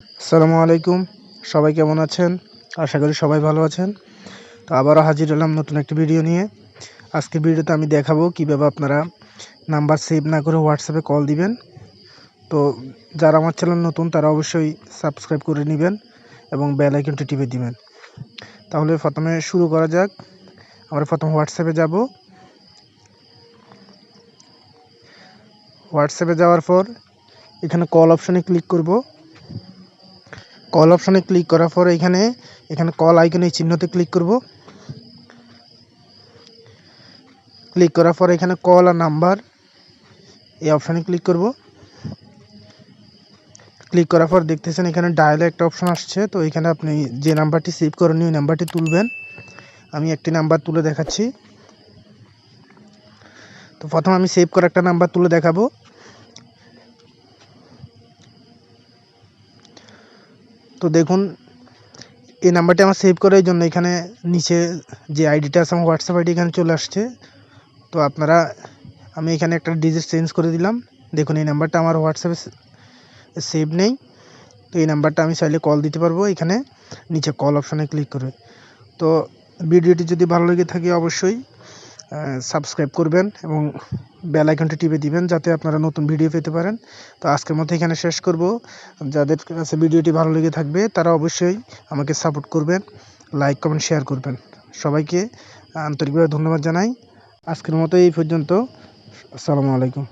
আসসালামু আলাইকুম। সবাই কেমন আছেন? আশা করি সবাই ভালো আছেন। তো আবারও হাজির হলাম নতুন একটি ভিডিও নিয়ে। আজকে ভিডিওতে আমি দেখাবো কীভাবে আপনারা নাম্বার সেভ না করে হোয়াটসঅ্যাপে কল দিবেন। তো যারা আমার চ্যানেল নতুন, তারা অবশ্যই সাবস্ক্রাইব করে নেবেন এবং বেল আইকনটি টিপে দিবেন। তাহলে প্রথমে শুরু করা যাক। আমরা প্রথম হোয়াটসঅ্যাপে যাব। হোয়াটসঅ্যাপে যাওয়ার পর এখানে কল অপশানে ক্লিক করব। কল অপশানে ক্লিক করার পর এখানে এখানে কল আইকনে চিহ্নতে ক্লিক করব। ক্লিক করার পর এখানে কল আর নাম্বার এই অপশানে ক্লিক করব। ক্লিক করার পর দেখতেছেন এখানে ডায়ালে একটা অপশন আসছে, তো এখানে আপনি যে নাম্বারটি সেভ করেন ওই নাম্বারটি তুলবেন। আমি একটি নাম্বার তুলে দেখাচ্ছি। তো প্রথম আমি সেভ করা একটা নাম্বার তুলে দেখাবো। দেখুন, এই নাম্বারটি আমার সেভ করার জন্য এখানে নিচে যে আইডিটা আছে, আমার হোয়াটসঅ্যাপ আইডি এখানে চলে আসছে। তো আপনারা, আমি এখানে একটা ডিজিট চেঞ্জ করে দিলাম। দেখুন, এই নাম্বারটা আমার হোয়াটসঅ্যাপে সেভ নেই। তো এই নাম্বারটা আমি চাইলে কল দিতে পারব এখানে। নিচে কল অপশানে ক্লিক করে। তো ভিডিওটি যদি ভালো লেগে থাকে অবশ্যই সাবস্ক্রাইব করবেন এবং বেল আইকনটি টিপে দিবেন যাতে আপনারা নতুন ভিডিও পেতে পারেন। তো আজকের মতো এখানে শেষ করব। যাদের কাছে ভিডিওটি ভালো লেগে থাকবে, তারা অবশ্যই আমাকে সাপোর্ট করবেন লাইক কমেন্ট শেয়ার করবেন। সবাইকে আন্তরিকভাবে ধন্যবাদ জানাই। আজকের মতো এই পর্যন্ত। আসসালামু আলাইকুম।